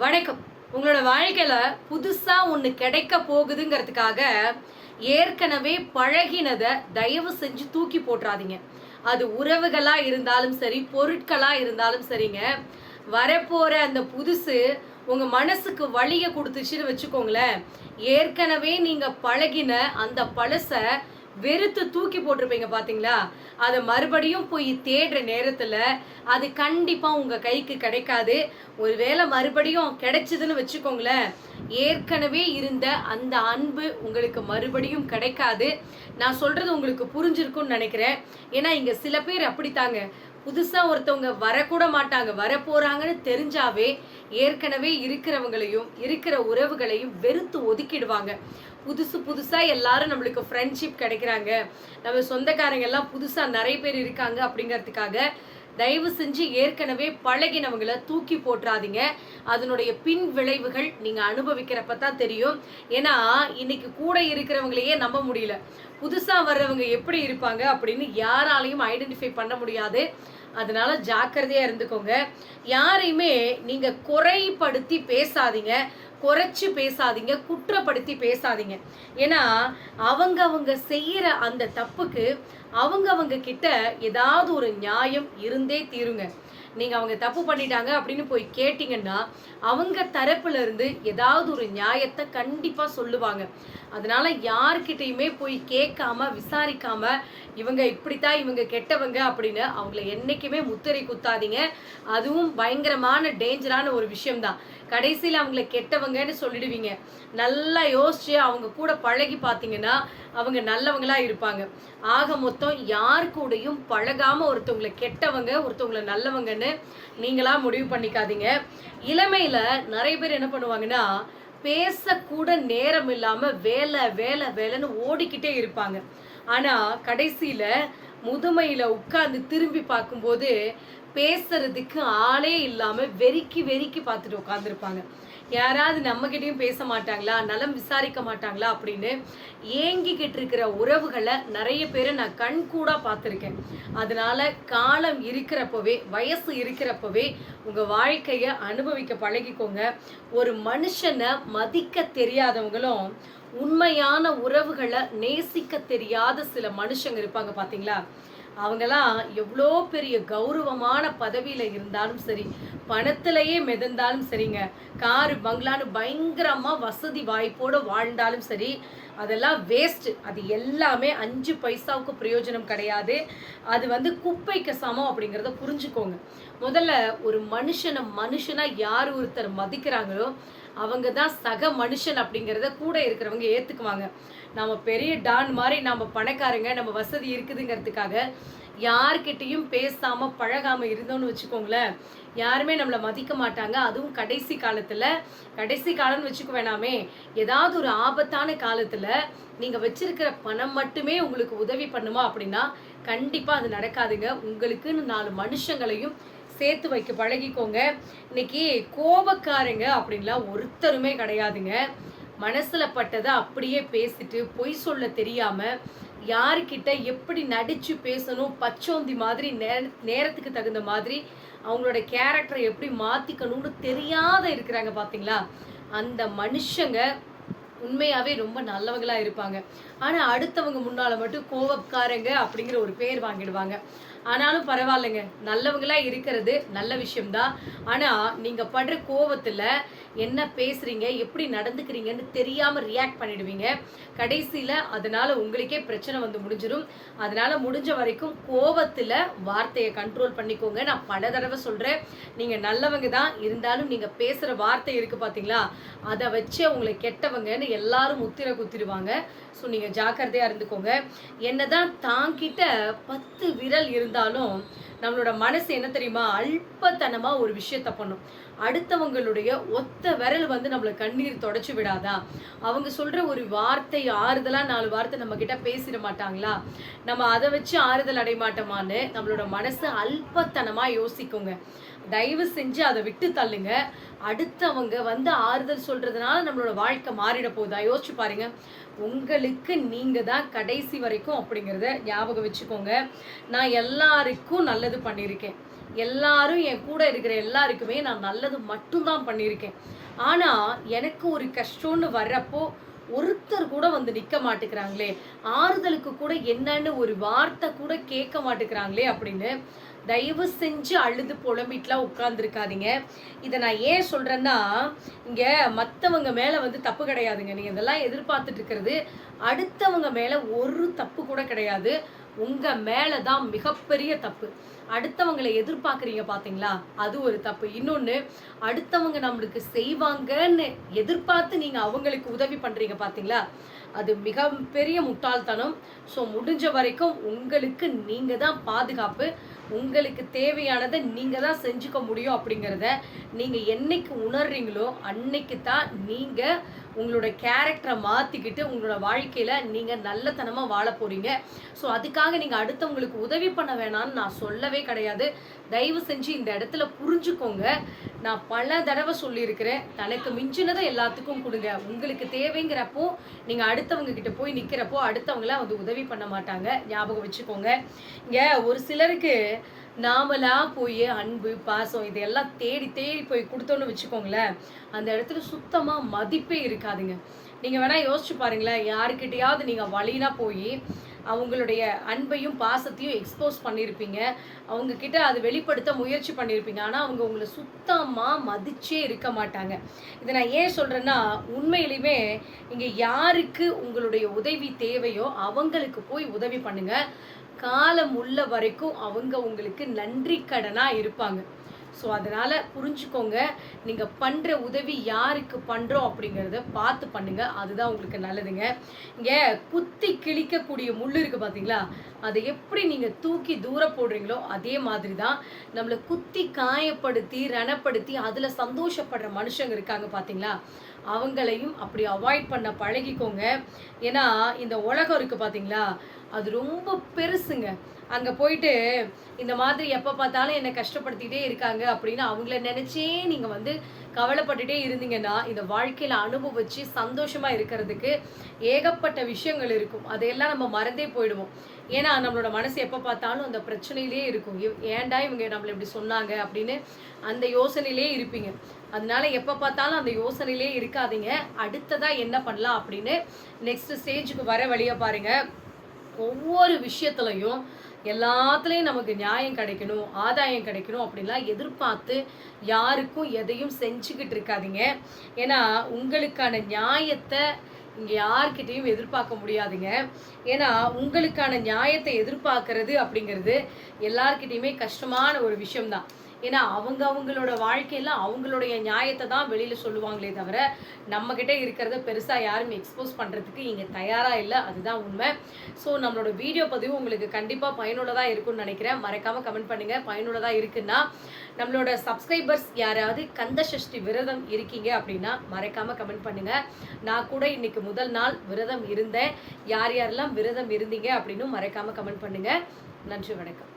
வணக்கம். உங்களோட வாழ்க்கையில புதுசா ஒண்ணு கிடைக்க போகுதுங்கிறதுக்காக ஏற்கனவே பழகினதை தயவு செஞ்சு தூக்கி போட்டுறாதீங்க. அது உறவுகளா இருந்தாலும் சரி பொருட்களா இருந்தாலும் சரிங்க. வரப்போற அந்த புதுசு உங்க மனசுக்கு வழிய கொடுத்துச்சுன்னு வச்சுக்கோங்களேன். ஏற்கனவே நீங்க பழகின அந்த பழச வெறுத்து தூக்கி போட்டிருப்பீங்க பார்த்தீங்களா அதை மறுபடியும் போய் தேடுற நேரத்தில் அது கண்டிப்பாக உங்கள் கைக்கு கிடைக்காது. ஒருவேளை மறுபடியும் கிடைச்சதுன்னு வச்சுக்கோங்களேன். ஏற்கனவே இருந்த அந்த அன்பு உங்களுக்கு மறுபடியும் கிடைக்காது. நான் சொல்கிறது உங்களுக்கு புரிஞ்சிருக்கும்னு நினைக்கிறேன். ஏன்னா இங்கே சில பேர் அப்படித்தாங்க. புதுசா ஒருத்தவங்க வரக்கூட மாட்டாங்க. வரப்போகிறாங்கன்னு தெரிஞ்சாவே ஏற்கனவே இருக்கிறவங்களையும் இருக்கிற உறவுகளையும் வெறுத்து ஒதுக்கிடுவாங்க. புதுசு புதுசா எல்லாரும் நம்மளுக்கு ஃப்ரெண்ட்ஷிப் கிடைக்கிறாங்க. நம்ம சொந்தக்காரங்க எல்லாம் புதுசா நிறைய பேர் இருக்காங்க அப்படிங்கிறதுக்காக தயவு செஞ்சு ஏற்கனவே பழகினவங்கள தூக்கி போட்டுறாதீங்க. அதனுடைய பின் விளைவுகள் நீங்க அனுபவிக்கிறப்ப தான் தெரியும். ஏன்னா இன்னைக்கு கூட இருக்கிறவங்களையே நம்ப முடியல. புதுசா வர்றவங்க எப்படி இருப்பாங்க அப்படின்னு யாராலையும் ஐடென்டிஃபை பண்ண முடியாது. அதனால ஜாக்கிரதையா இருந்துக்கோங்க. யாரையுமே நீங்க குறைப்படுத்தி பேசாதீங்க. குறைச்சு பேசாதீங்க. குற்றப்படுத்தி பேசாதீங்க. ஏன்னா அவங்க அவங்க செய்யற அந்த தப்புக்கு அவங்க அவங்க கிட்ட ஏதாவது ஒரு நியாயம் இருந்தே தீருங்க. நீங்கள் அவங்க தப்பு பண்ணிட்டாங்க அப்படின்னு போய் கேட்டிங்கன்னா அவங்க தரப்புலேருந்து ஏதாவது ஒரு நியாயத்தை கண்டிப்பாக சொல்லுவாங்க. அதனால் யார்கிட்டையுமே போய் கேட்காம விசாரிக்காம இவங்க இப்படித்தான் இவங்க கெட்டவங்க அப்படின்னு அவங்கள என்றைக்குமே முத்திரை குத்தாதீங்க. அதுவும் பயங்கரமான டேஞ்சரான ஒரு விஷயம்தான். கடைசியில் அவங்கள கெட்டவங்கன்னு சொல்லிடுவீங்க. நல்லா யோசிச்சு அவங்க கூட பழகி பார்த்தீங்கன்னா அவங்க நல்லவங்களா இருப்பாங்க. ஆக மொத்தம் யார் கூடயும் பழகாம ஒருத்தவங்களை கெட்டவங்க ஒருத்தவங்களை நல்லவங்கன்னு நீங்களா முடிவு பண்ணிக்காதீங்க. இளமையில நிறைய பேர் என்ன பண்ணுவாங்கன்னா பேசக்கூட நேரம் இல்லாம வேலை வேலை வேலைன்னு ஓடிக்கிட்டே இருப்பாங்க. ஆனா கடைசியில முதுமையில உட்கார்ந்து திரும்பி பார்க்கும்போது பேசுறதுக்கு ஆளே இல்லாம வெறிக்கி வெறிக்கி பார்த்துட்டு உட்காந்துருப்பாங்க யாராவது நம்மகிட்டயும் பேச மாட்டாங்களா? நலம் விசாரிக்க மாட்டாங்களா? அப்படின்னு ஏங்கிக்கிட்டு இருக்கிற உறவுகளை நிறைய பேரை நான் கண் கூட பார்த்துருக்கேன். அதனால காலம் இருக்கிறப்பவே வயசு இருக்கிறப்பவே உங்க வாழ்க்கைய அனுபவிக்க பழகிக்கோங்க. ஒரு மனுஷனை மதிக்க தெரியாதவங்களும் உண்மையான உறவுகளை நேசிக்க தெரியாத சில மனுஷங்க இருப்பாங்க பார்த்தீங்களா அவங்கெல்லாம் எவ்வளோ பெரிய கௌரவமான பதவியில இருந்தாலும் சரி பணத்திலேயே மிதந்தாலும் சரிங்க. காரு பங்களான்னு பயங்கரமா வசதி வாய்ப்போடு வாழ்ந்தாலும் சரி அதெல்லாம் வேஸ்ட்டு அது எல்லாமே அஞ்சு பைசாவுக்கு பிரயோஜனம் கிடையாது. அது வந்து குப்பைக்கு சமம் அப்படிங்கிறத புரிஞ்சுக்கோங்க. முதல்ல ஒரு மனுஷனை மனுஷனா யார் ஒருத்தர் மதிக்கிறாங்களோ அவங்க தான் சக மனுஷன் அப்படிங்கிறத கூட இருக்கிறவங்க ஏற்றுக்குவாங்க நம்ம பெரிய டான் மாதிரி நம்ம பணக்காரங்க நம்ம வசதி இருக்குதுங்கிறதுக்காக யார்கிட்டையும் பேசாமல் பழகாமல் இருந்தோம்னு வச்சுக்கோங்களேன். யாருமே நம்மளை மதிக்க மாட்டாங்க. அதுவும் கடைசி காலத்தில். கடைசி காலம்னு வச்சுக்க வேணாமே. ஏதாவது ஒரு ஆபத்தான காலத்தில் நீங்கள் வச்சிருக்கிற பணம் மட்டுமே உங்களுக்கு உதவி பண்ணுமா அப்படின்னா கண்டிப்பாக அது நடக்காதுங்க. உங்களுக்குன்னு நாலு மனுஷங்களையும் சேர்த்து வைக்க பழகிக்கோங்க. இன்னைக்கு கோபக்காரங்க அப்படின்லாம் ஒருத்தருமே கிடையாதுங்க. மனசில் பட்டதை அப்படியே பேசிட்டு பொய் சொல்ல தெரியாமல் யார்கிட்ட எப்படி நடித்து பேசணும் பச்சோந்தி மாதிரி நேர நேரத்துக்கு தகுந்த மாதிரி அவங்களோட கேரக்டரை எப்படி மாற்றிக்கணும்னு தெரியாத இருக்கிறாங்க பார்த்தீங்களா அந்த மனுஷங்க உண்மையாகவே ரொம்ப நல்லவங்களாக இருப்பாங்க. ஆனால் அடுத்தவங்க முன்னால் மட்டும் கோபக்காரங்க அப்படிங்கிற ஒரு பேர் வாங்கிடுவாங்க. ஆனாலும் பரவாயில்லைங்க. நல்லவங்களா இருக்கிறது நல்ல விஷயம்தான் ஆனா நீங்க படுற கோவத்துல என்ன பேசுறீங்க எப்படி நடந்துக்கிறீங்கன்னு தெரியாம ரியாக்ட் பண்ணிடுவீங்க. கடைசியில அதனால உங்களுக்கே பிரச்சனை வந்து முடிஞ்சிடும் அதனால முடிஞ்ச வரைக்கும் கோவத்துல வார்த்தையை கண்ட்ரோல் பண்ணிக்கோங்க. நான் பல தடவை சொல்றேன். நீங்க நல்லவங்க தான் இருந்தாலும் நீங்க பேசுற வார்த்தை இருக்கு பாத்தீங்களா? அதை வச்சு உங்களை கெட்டவங்கன்னு எல்லாரும் முத்திர குத்திடுவாங்க. ஸோ நீங்கள் ஜாக்கிரதையாக இருந்துக்கோங்க. என்னதான் தாங்கிட்ட பத்து விரல் இருந்தாலும் நம்மளோட மனசு என்ன தெரியுமா? அல்பத்தனமாக ஒரு விஷயத்த பண்ணும். அடுத்தவங்களுடைய ஒத்த விரல் வந்து நம்மளை கண்ணீர் தொடச்சி விடாதா? அவங்க சொல்ற ஒரு வார்த்தை ஆறுதலா நாலு வார்த்தை நம்ம கிட்ட பேசிட மாட்டாங்களா? நம்ம அதை வச்சு ஆறுதல் அடைய மாட்டோமான்னு நம்மளோட மனசு அல்பத்தனமா யோசிக்குங்க. தயவு செஞ்சு அதை விட்டு தள்ளுங்க. அடுத்தவங்க வந்து ஆறுதல் சொல்றதுனால நம்மளோட வாழ்க்கை மாறிட போகுதா. யோசிச்சு பாருங்க. உங்களுக்கு நீங்க தான் கடைசி வரைக்கும் அப்படிங்கிறத ஞாபகம் வச்சுக்கோங்க. நான் எல்லாருக்கும் நல்லது பண்ணியிருக்கேன். எல்லாரும் என் கூட இருக்கிற எல்லாருக்குமே நான் நல்லது மட்டும்தான் பண்ணியிருக்கேன். ஆனா எனக்கு ஒரு கஷ்டம்னு வர்றப்போ ஒருத்தர் கூட வந்து நிக்க மாட்டேங்கிறாங்களே. ஆறுதலுக்கு கூட என்னன்னு ஒரு வார்த்தை கூட கேட்க மாட்டேங்கிறாங்களே அப்படின்னு தயவு செஞ்சு அழுது புலம்பிட்டுலாம் உட்காந்துருக்காதீங்க இதை நான் ஏன் சொல்கிறேன்னா இங்கே மற்றவங்க மேலே வந்து தப்பு கிடையாதுங்க. நீங்கள் இதெல்லாம் எதிர்பார்த்துட்டு இருக்கிறது அடுத்தவங்க மேலே ஒரு தப்பு கூட கிடையாது. உங்கள் மேலே தான் மிகப்பெரிய தப்பு. அடுத்தவங்களை எதிர்பார்க்குறீங்க பார்த்தீங்களா அது ஒரு தப்பு. இன்னொன்று அடுத்தவங்க நம்மளுக்கு செய்வாங்கன்னு எதிர்பார்த்து நீங்கள் அவங்களுக்கு உதவி பண்ணுறீங்க பார்த்தீங்களா அது மிகப்பெரிய முட்டாள்தனம். ஸோ முடிஞ்ச வரைக்கும் உங்களுக்கு நீங்கள் தான் பாதுகாப்பு. உங்களுக்கு தேவையானதை நீங்கள் தான் செஞ்சுக்க முடியும் அப்படிங்கிறத நீங்கள் என்னைக்கு உணர்றீங்களோ அன்னைக்கு தான் நீங்கள் உங்களோட கேரக்டரை மாற்றிக்கிட்டு உங்களோட வாழ்க்கையில் நீங்கள் நல்லத்தனமாக வாழ போகிறீங்க ஸோ அதுக்காக நீங்கள் அடுத்தவங்களுக்கு உதவி பண்ண வேணாம்னு நான் சொல்லவே கிடையாது. தயவு செஞ்சு இந்த இடத்துல புரிஞ்சுக்கோங்க. நான் பல தடவை சொல்லியிருக்கிறேன். தனக்கு மிஞ்சினதை எல்லாத்துக்கும் கொடுங்க. உங்களுக்கு தேவைங்கிறப்போ நீங்கள் அடுத்தவங்க கிட்ட போய் நிற்கிறப்போ அடுத்தவங்களாம் வந்து உதவி பண்ண மாட்டாங்க. ஞாபகம் வச்சுக்கோங்க. இங்கே ஒரு சிலருக்கு நாமளா போய் அன்பு பாசம் இதையெல்லாம் தேடி தேடி போய் கொடுத்தோன்னு வச்சுக்கோங்களேன். அந்த இடத்துல சுத்தமாக மதிப்பே இருக்காதுங்க. நீங்கள் வேணால் யோசிச்சு பாருங்களேன். யாருக்கிட்டையாவது நீங்கள் வழினா போய் அவங்களுடைய அன்பையும் பாசத்தையும் எக்ஸ்போஸ் பண்ணியிருப்பீங்க அவங்க கிட்ட அது வெளிப்படுத்த முயற்சி பண்ணியிருப்பீங்க ஆனால் அவங்க உங்களை சுத்தமாக மதிச்சே இருக்க மாட்டாங்க. இதை நான் ஏன் சொல்கிறேன்னா உண்மையிலுமே இங்கே யாருக்கு உங்களுடைய உதவி தேவையோ அவங்களுக்கு போய் உதவி பண்ணுங்கள் காலம் உள்ள வரைக்கும் அவங்க உங்களுக்கு நன்றி கடனாக இருப்பாங்க. ஸோ அதனால் புரிஞ்சுக்கோங்க. நீங்கள் பண்ணுற உதவி யாருக்கு பண்ணுறோம் அப்படிங்கிறத பார்த்து பண்ணுங்க. அதுதான் உங்களுக்கு நல்லதுங்க. இங்கே குத்தி கிழிக்கக்கூடிய முள் இருக்குது பார்த்தீங்களா அதை எப்படி நீங்கள் தூக்கி தூர போடுறீங்களோ அதே மாதிரி தான் நம்மளை குத்தி காயப்படுத்தி ரணப்படுத்தி அதில் சந்தோஷப்படுற மனுஷங்க இருக்காங்க பார்த்தீங்களா அவங்களையும் அப்படி அவாய்ட் பண்ண பழகிக்கோங்க. ஏன்னா இந்த உலகம் இருக்குது பார்த்தீங்களா அது ரொம்ப பெருசுங்க. அங்கே போயிட்டு இந்த மாதிரி எப்போ பார்த்தாலும் என்னை கஷ்டப்படுத்திகிட்டே இருக்காங்க அப்படின்னு அவங்கள நினச்சே நீங்கள் வந்து கவலைப்பட்டுட்டே இருந்தீங்கன்னா இந்த வாழ்க்கையில் அனுபவிச்சு சந்தோஷமாக இருக்கிறதுக்கு ஏகப்பட்ட விஷயங்கள் இருக்கும். அதையெல்லாம் நம்ம மறந்தே போயிடுவோம். ஏன்னா நம்மளோட மனசு எப்போ பார்த்தாலும் அந்த பிரச்சனையிலே இருக்கும். இவ்- ஏன்டா இவங்க நம்மளை இப்படி சொன்னாங்க அப்படின்னு அந்த யோசனையிலே இருப்பீங்க. அதனால எப்போ பார்த்தாலும் அந்த யோசனையிலே இருக்காதீங்க. அடுத்ததாக என்ன பண்ணலாம் அப்படின்னு நெக்ஸ்ட் ஸ்டேஜுக்கு வர வழியை பாருங்க. ஒவ்வொரு விஷயத்துலையும் எல்லாத்துலேயும் நமக்கு நியாயம் கிடைக்கணும் ஆதாயம் கிடைக்கணும் அப்படின்லாம் எதிர்பார்த்து யாருக்கும் எதையும் செஞ்சுக்கிட்டு இருக்காதீங்க. ஏன்னா உங்களுக்கான நியாயத்தை இங்கே யார்கிட்டயும் எதிர்பார்க்க முடியாதுங்க. ஏன்னா உங்களுக்கான நியாயத்தை எதிர்பார்க்கறது அப்படிங்கிறது எல்லார்கிட்டையுமே கஷ்டமான ஒரு விஷயம்தான். ஏன்னா அவங்க அவங்களோட வாழ்க்கையில அவங்களுடைய நியாயத்தை தான் வெளியில சொல்லுவாங்களே தவிர நம்ம கிட்ட இருக்கிறத பெருசா யாரும் எக்ஸ்போஸ் பண்றதுக்கு இங்க தயாரா இல்லை. அதுதான் உண்மை. ஸோ நம்மளோட வீடியோ பதிவு உங்களுக்கு கண்டிப்பா பயனுள்ளதா இருக்கும்னு நினைக்கிறேன். மறக்காம கமெண்ட் பண்ணுங்க. பயனுள்ளதா இருக்குன்னா நம்மளோட சப்ஸ்கிரைபர்ஸ் யாராவது கந்த சஷ்டி விரதம் இருக்கீங்க அப்படின்னா மறக்காம கமெண்ட் பண்ணுங்க. நான் கூட இன்னைக்கு முதல் நாள் விரதம் இருந்தேன். யார் யாரெல்லாம் விரதம் இருந்தீங்க அப்படின்னு மறக்காம கமெண்ட் பண்ணுங்க. நன்றி வணக்கம்.